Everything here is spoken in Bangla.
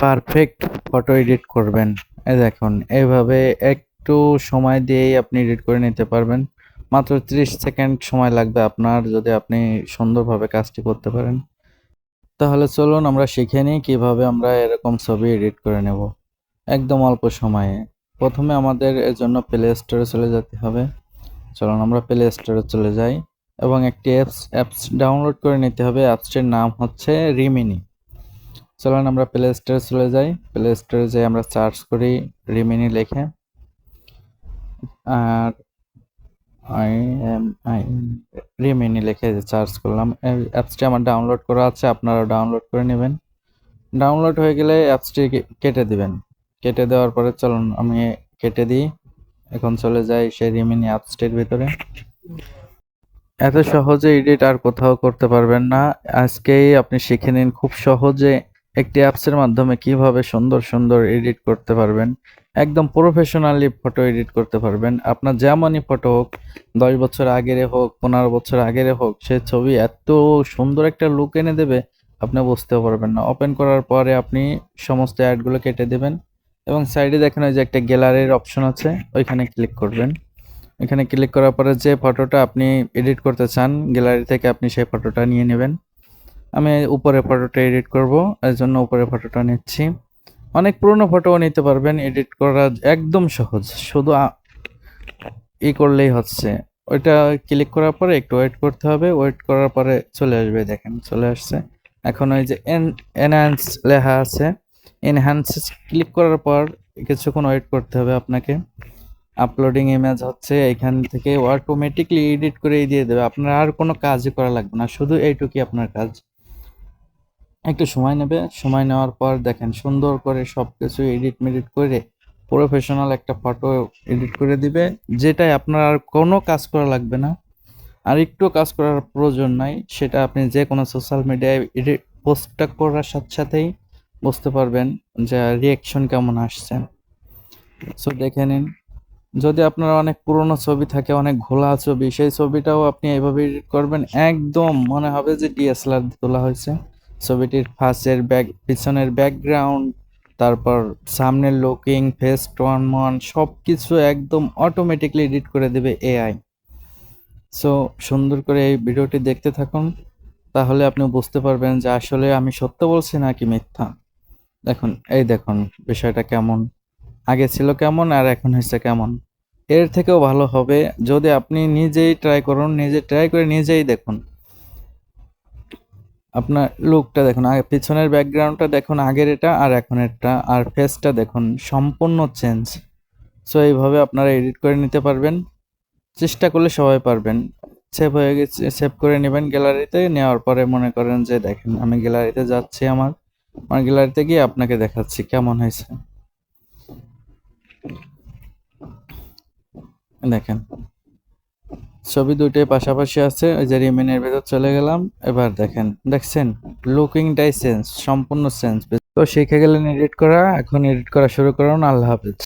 পারফেক্ট ফটো এডিট করবেন। দেখুন এইভাবে একটু সময় দিয়েই আপনি এডিট করে নিতে পারবেন। মাত্র 30 সেকেন্ড সময় লাগবে আপনার যদি আপনি সুন্দরভাবে কাজটি করতে পারেন। তাহলে চলুন আমরা শিখে নিই কীভাবে আমরা এরকম ছবি এডিট করে নেব। একদম অল্প সময়ে। প্রথমে আমাদের এর জন্য প্লে স্টোরে চলে যেতে হবে। চলুন আমরা প্লে স্টোরে চলে যাই এবং একটি অ্যাপস অ্যাপস ডাউনলোড করে নিতে হবে। অ্যাপসটির নাম হচ্ছে রিমিনি চলুন আমরা প্লে স্টোরে চলে যাই। প্লে স্টোরে যাই আমরা সার্চ করি রিমিনি লিখে। আর আই এম আই রিমিনি লিখে সার্চ করলাম। অ্যাপসটি আমার ডাউনলোড করা আছে, আপনারা ডাউনলোড করে নেবেন। ডাউনলোড হয়ে গেলে অ্যাপসটি কেটে দিবেন। কেটে দেওয়ার পরে চলুন আমি কেটে দিই। এখন চলে যাই সেই রিমিনি অ্যাপসটির ভিতরে। এত সহজে এডিট আর কোথাও করতে পারবেন না। আজকেই আপনি শিখে নিন খুব সহজে একটি অ্যাপসের মাধ্যমে কীভাবে সুন্দর সুন্দর এডিট করতে পারবেন, একদম প্রফেশনালি ফটো এডিট করতে পারবেন। আপনার যেমনই ফটো হোক, দশ বছর আগের হোক, পনেরো বছর আগের হোক, সে ছবি এত সুন্দর একটা লুক এনে দেবে, আপনি বুঝতেও পারবেন না। ওপেন করার পরে আপনি সমস্ত অ্যাডগুলো কেটে দেবেন এবং সাইডে দেখেন ওই যে একটা গ্যালারির অপশন আছে, ওইখানে ক্লিক করবেন। এখানে ক্লিক করার পরে যে ফটোটা আপনি এডিট করতে চান গ্যালারি থেকে আপনি সেই ফটোটা নিয়ে নেবেন। আমি উপরে ফটোটা এডিট করব, এর জন্য উপরে ফটোটা নিচ্ছি। অনেক পুরনো ফটোও নিতে পারবেন এডিট করা একদম সহজ। শুধু ই করলেই হচ্ছে। ওইটা ক্লিক করার পরে একটু ওয়েট করতে হবে ওয়েট করার পরে চলে আসবে, দেখেন চলে আসছে। এখন ওই যে এনহ্যান্স লেখা আছে। এনহ্যান্স ক্লিক করার পর কিছুক্ষণ ওয়েট করতে হবে আপনাকে। আপলোডিং ইমেজ হচ্ছে, এখান থেকে অটোমেটিকলি এডিট করে দিয়ে দেবে। আপনার আর কোনো কাজই করা লাগবে না, শুধু এইটুকুই আপনার কাজ। একটু সময় নেবে। সময় নেওয়ার পর দেখেন সুন্দর করে সব কিছু এডিট মেডিট করে প্রফেশনাল একটা ফটো এডিট করে দিবে, যেটাই আপনার আর কোনো কাজ করা লাগবে না। আর একটু কাজ করার প্রয়োজন নাই, সেটা আপনি যে কোনো সোশ্যাল মিডিয়ায় এডিট পোস্টটা করার সাথে সাথেই বুঝতে পারবেন যে রিয়াকশন কেমন আসছে। সো দেখে নিন, যদি আপনার অনেক পুরনো ছবি থাকে, অনেক ঘোলা ছবি, সেই ছবিটাও আপনি এভাবে এডিট করবেন। একদম মনে হবে যে ডিএসএলআর তোলা হয়েছে। ছবিটির ফাঁসের ব্যাক, পিছনের ব্যাকগ্রাউন্ড তারপর সামনের লুকিং ফেস টোন মন সব কিছু একদম অটোমেটিকলি এডিট করে দেবে এআই সো সুন্দর করে এই ভিডিওটি দেখতে থাকুন, তাহলে আপনি বুঝতে পারবেন যে আসলে আমি সত্য বলছি নাকি মিথ্যা। দেখুন, এই দেখুন বিষয়টা কেমন। আগে ছিল কেমন আর এখন হয়েছে কেমন। এর থেকেও ভালো হবে যদি আপনি নিজেই ট্রাই করুন, নিজে ট্রাই করে নিজেই দেখুন। আপনার লুকটা দেখুন, আগে পিছনের ব্যাকগ্রাউন্ডটা দেখুন, আগের এটা, আর এখন এটা, আর ফেসটা দেখুন, সম্পূর্ণ চেঞ্জ সো এইভাবে আপনারা এডিট করে নিতে পারবেন। চেষ্টা করলে সবাই পারবেন। সেভ হয়ে গেছে সেভ করে নেবেন গ্যালারিতে নেওয়ার পরে মনে করেন যে, দেখেন, আমি গ্যালারিতে যাচ্ছি আমার। আমার গ্যালারিতে গিয়ে আপনাকে দেখাচ্ছি, কেমন হয়েছে? দেখেন। ছবি দুইটাই পাশাপাশি আছে, ওই যে রিমেনের ভেতর চলে গেলাম। এবার দেখেন, দেখছেন? লুকিং লুকিংটাই সেন্স সম্পূর্ণ সেন্স তো শিখে গেলেন এডিট করা, এখন এডিট করা শুরু করুন, আল্লাহ হাফেজ।